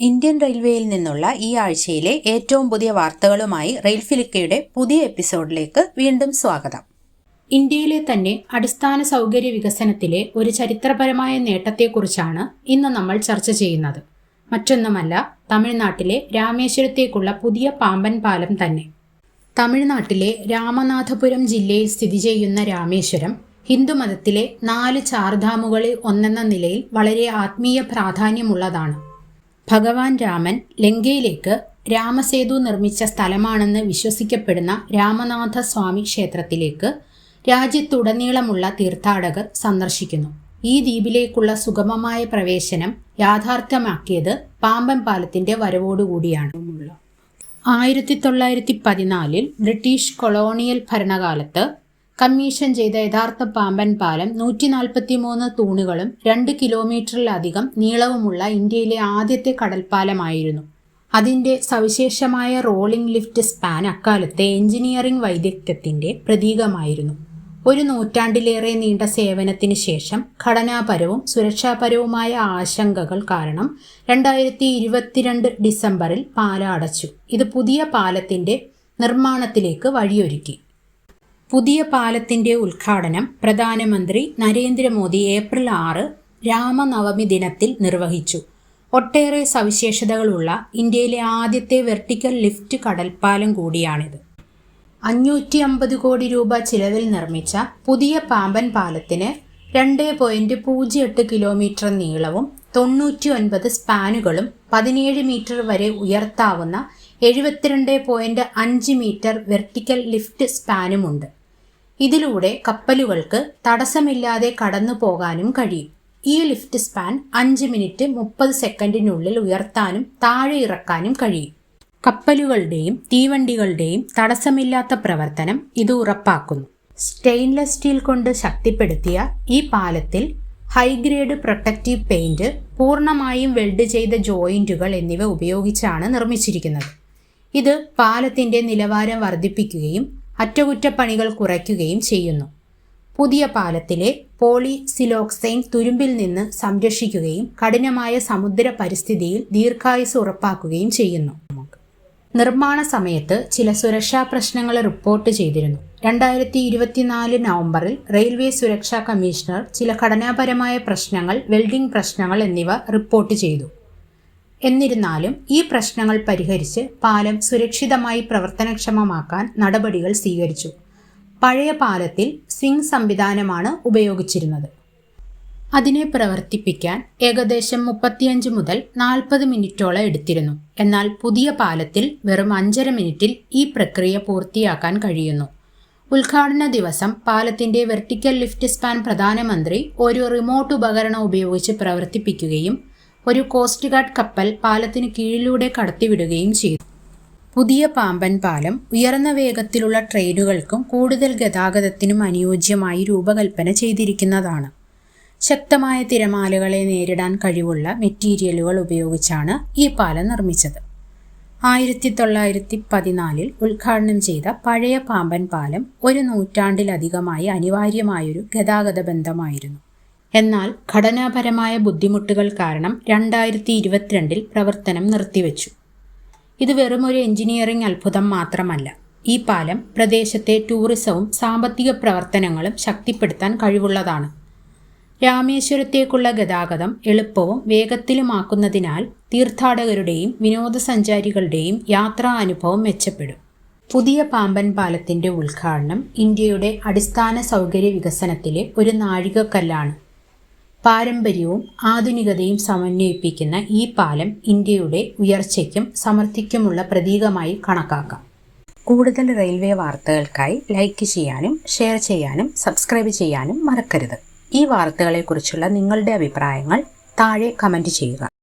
Indian റെയിൽവേയിൽ നിന്നുള്ള ഈ ആഴ്ചയിലെ ഏറ്റവും പുതിയ വാർത്തകളുമായി റെയിൽ ഫിലിക്കയുടെ പുതിയ എപ്പിസോഡിലേക്ക് വീണ്ടും സ്വാഗതം. ഇന്ത്യയിലെ തന്നെ അടിസ്ഥാന സൗകര്യ വികസനത്തിലെ ഒരു ചരിത്രപരമായ നേട്ടത്തെക്കുറിച്ചാണ് ഇന്ന് നമ്മൾ ചർച്ച ചെയ്യുന്നത്. മറ്റൊന്നുമല്ല തമിഴ്നാട്ടിലെ രാമേശ്വരത്തേക്കുള്ള പുതിയ പാമ്പൻ പാലം തന്നെ. തമിഴ്നാട്ടിലെ രാമനാഥപുരം ജില്ലയിൽ സ്ഥിതി ചെയ്യുന്ന രാമേശ്വരം ഹിന്ദുമതത്തിലെ നാല് ചാർധാമുകളിൽ ഒന്നെന്ന നിലയിൽ വളരെ ആത്മീയ പ്രാധാന്യമുള്ളതാണ്. ഭഗവാൻ രാമൻ ലങ്കയിലേക്ക് രാമസേതു നിർമ്മിച്ച സ്ഥലമാണെന്ന് വിശ്വസിക്കപ്പെടുന്ന രാമനാഥ സ്വാമി ക്ഷേത്രത്തിലേക്ക് രാജ്യത്തുടനീളമുള്ള തീർത്ഥാടകർ സന്ദർശിക്കുന്നു. ഈ ദ്വീപിലേക്കുള്ള സുഗമമായ പ്രവേശനം യാഥാർത്ഥ്യമാക്കിയത് പാമ്പൻ പാലത്തിന്റെ വരവോടുകൂടിയാണ്. ആയിരത്തി തൊള്ളായിരത്തി പതിനാലിൽ ബ്രിട്ടീഷ് കൊളോണിയൽ ഭരണകാലത്ത് കമ്മീഷൻ ചെയ്ത യഥാർത്ഥ പാമ്പൻ പാലം നൂറ്റി നാൽപ്പത്തി മൂന്ന് തൂണുകളും രണ്ട് കിലോമീറ്ററിലധികം നീളവുമുള്ള ഇന്ത്യയിലെ ആദ്യത്തെ കടൽപ്പാലമായിരുന്നു. അതിന്റെ സവിശേഷമായ റോളിംഗ് ലിഫ്റ്റ് സ്പാൻ അക്കാലത്തെ എഞ്ചിനീയറിംഗ് വൈദഗ്ധ്യത്തിന്റെ പ്രതീകമായിരുന്നു. ഒരു നൂറ്റാണ്ടിലേറെ നീണ്ട സേവനത്തിന് ശേഷം ഘടനാപരവും സുരക്ഷാപരവുമായ ആശങ്കകൾ കാരണം രണ്ടായിരത്തി ഇരുപത്തിരണ്ട് ഡിസംബറിൽ പാലം അടച്ചു ഇത് പുതിയ പാലത്തിന്റെ നിർമ്മാണത്തിലേക്ക് വഴിയൊരുക്കി. പുതിയ പാലത്തിന്റെ ഉദ്ഘാടനം പ്രധാനമന്ത്രി നരേന്ദ്രമോദി ഏപ്രിൽ ആറ് രാമനവമി ദിനത്തിൽ നിർവഹിച്ചു. ഒട്ടേറെ സവിശേഷതകളുള്ള ഇന്ത്യയിലെ ആദ്യത്തെ വെർട്ടിക്കൽ ലിഫ്റ്റ് കടൽപ്പാലം കൂടിയാണിത്. അഞ്ഞൂറ്റി അമ്പത് കോടി രൂപ ചിലവിൽ നിർമ്മിച്ച പുതിയ പാമ്പൻ പാലത്തിന് രണ്ട് പോയിന്റ് പൂജ്യം എട്ട് കിലോമീറ്റർ നീളവും തൊണ്ണൂറ്റി ഒൻപത് സ്പാനുകളും പതിനേഴ് മീറ്റർ വരെ ഉയർത്താവുന്ന എഴുപത്തിരണ്ട് പോയിന്റ് അഞ്ച് മീറ്റർ വെർട്ടിക്കൽ ലിഫ്റ്റ് സ്പാനുമുണ്ട് ഇതിലൂടെ കപ്പലുകൾക്ക് തടസ്സമില്ലാതെ കടന്നു പോകാനും കഴിയും. ഈ ലിഫ്റ്റ് സ്പാൻ അഞ്ച് മിനിറ്റ് മുപ്പത് സെക്കൻഡിനുള്ളിൽ ഉയർത്താനും താഴെ ഇറക്കാനും കഴിയും. കപ്പലുകളുടെയും തീവണ്ടികളുടെയും തടസ്സമില്ലാത്ത പ്രവർത്തനം ഇത് ഉറപ്പാക്കുന്നു. സ്റ്റെയിൻലെസ് സ്റ്റീൽ കൊണ്ട് ശക്തിപ്പെടുത്തിയ ഈ പാലത്തിൽ ഹൈഗ്രേഡ് പ്രൊട്ടക്റ്റീവ് പെയിന്റ് പൂർണമായും വെൽഡ് ചെയ്ത ജോയിന്റുകൾ എന്നിവ ഉപയോഗിച്ചാണ് നിർമ്മിച്ചിരിക്കുന്നത്. ഇത് പാലത്തിന്റെ നിലവാരം വർദ്ധിപ്പിക്കുകയും അറ്റകുറ്റപ്പണികൾ കുറയ്ക്കുകയും ചെയ്യുന്നു. പുതിയ പാലത്തിലെ പോളി പോളിസിലോക്സൈൻ തുരുമ്പിൽ നിന്ന് സംരക്ഷിക്കുകയും കഠിനമായ സമുദ്ര പരിസ്ഥിതിയിൽ ദീർഘായുസ് ഉറപ്പാക്കുകയും ചെയ്യുന്നു. നിർമ്മാണ സമയത്ത് ചില സുരക്ഷാ പ്രശ്നങ്ങൾ റിപ്പോർട്ട് ചെയ്തിരുന്നു. രണ്ടായിരത്തി ഇരുപത്തിനാല് നവംബറിൽ റെയിൽവേ സുരക്ഷാ കമ്മീഷണർ ചില ഘടനാപരമായ പ്രശ്നങ്ങൾ വെൽഡിംഗ് പ്രശ്നങ്ങൾ എന്നിവ റിപ്പോർട്ട് ചെയ്തു. എന്നിരുന്നാലും ഈ പ്രശ്നങ്ങൾ പരിഹരിച്ച് പാലം സുരക്ഷിതമായി പ്രവർത്തനക്ഷമമാക്കാൻ നടപടികൾ സ്വീകരിച്ചു. പഴയ പാലത്തിൽ സിംഗ് സംവിധാനമാണ് ഉപയോഗിച്ചിരുന്നത്. അതിനെ പ്രവർത്തിപ്പിക്കാൻ ഏകദേശം മുപ്പത്തിയഞ്ച് മുതൽ നാൽപ്പത് മിനിറ്റോളം എടുത്തിരുന്നു. എന്നാൽ പുതിയ പാലത്തിൽ വെറും അഞ്ചര മിനിറ്റിൽ ഈ പ്രക്രിയ പൂർത്തിയാക്കാൻ കഴിയുന്നു. ഉദ്ഘാടന ദിവസം പാലത്തിന്റെ വെർട്ടിക്കൽ ലിഫ്റ്റ് സ്പാൻ പ്രധാനമന്ത്രി ഒരു റിമോട്ട് ഉപകരണം ഉപയോഗിച്ച് പ്രവർത്തിപ്പിക്കുകയും ഒരു കോസ്റ്റ് ഗാർഡ് കപ്പൽ പാലത്തിന് കീഴിലൂടെ കടത്തിവിടുകയും ചെയ്തു. പുതിയ പാമ്പൻ പാലം ഉയർന്ന വേഗത്തിലുള്ള ട്രെയിനുകൾക്കും കൂടുതൽ ഗതാഗതത്തിനും അനുയോജ്യമായി രൂപകൽപ്പന ചെയ്തിരിക്കുന്നതാണ്. ശക്തമായ തിരമാലകളെ നേരിടാൻ കഴിവുള്ള മെറ്റീരിയലുകൾ ഉപയോഗിച്ചാണ് ഈ പാലം നിർമ്മിച്ചത്. ആയിരത്തി തൊള്ളായിരത്തി പതിനാലിൽ ഉദ്ഘാടനം ചെയ്ത പഴയ പാമ്പൻ പാലം ഒരു നൂറ്റാണ്ടിലധികമായി അനിവാര്യമായൊരു ഗതാഗത ബന്ധമായിരുന്നു. എന്നാൽ ഘടനാപരമായ ബുദ്ധിമുട്ടുകൾ കാരണം രണ്ടായിരത്തി ഇരുപത്തിരണ്ടിൽ പ്രവർത്തനം നിർത്തിവെച്ചു. ഇത് വെറുമൊരു എഞ്ചിനീയറിംഗ് അത്ഭുതം മാത്രമല്ല. ഈ പാലം പ്രദേശത്തെ ടൂറിസവും സാമ്പത്തിക പ്രവർത്തനങ്ങളും ശക്തിപ്പെടുത്താൻ കഴിവുള്ളതാണ്. രാമേശ്വരത്തേക്കുള്ള ഗതാഗതം എളുപ്പവും വേഗത്തിലുമാക്കുന്നതിനാൽ തീർത്ഥാടകരുടെയും വിനോദസഞ്ചാരികളുടെയും യാത്രാ അനുഭവം മെച്ചപ്പെടും. പുതിയ പാമ്പൻ പാലത്തിന്റെ ഉദ്ഘാടനം ഇന്ത്യയുടെ അടിസ്ഥാന സൗകര്യ വികസനത്തിലെ ഒരു നാഴികക്കല്ലാണ്. പാരമ്പര്യവും ആധുനികതയും സമന്വയിപ്പിക്കുന്ന ഈ പാലം ഇന്ത്യയുടെ ഉയർച്ചയ്ക്കും സമൃദ്ധിക്കുമുള്ള പ്രതീകമായി കണക്കാക്കാം. കൂടുതൽ റെയിൽവേ വാർത്തകൾക്കായി ലൈക്ക് ചെയ്യാനും ഷെയർ ചെയ്യാനും സബ്സ്ക്രൈബ് ചെയ്യാനും മറക്കരുത്. ഈ വാർത്തകളെക്കുറിച്ചുള്ള നിങ്ങളുടെ അഭിപ്രായങ്ങൾ താഴെ കമന്റ് ചെയ്യുക.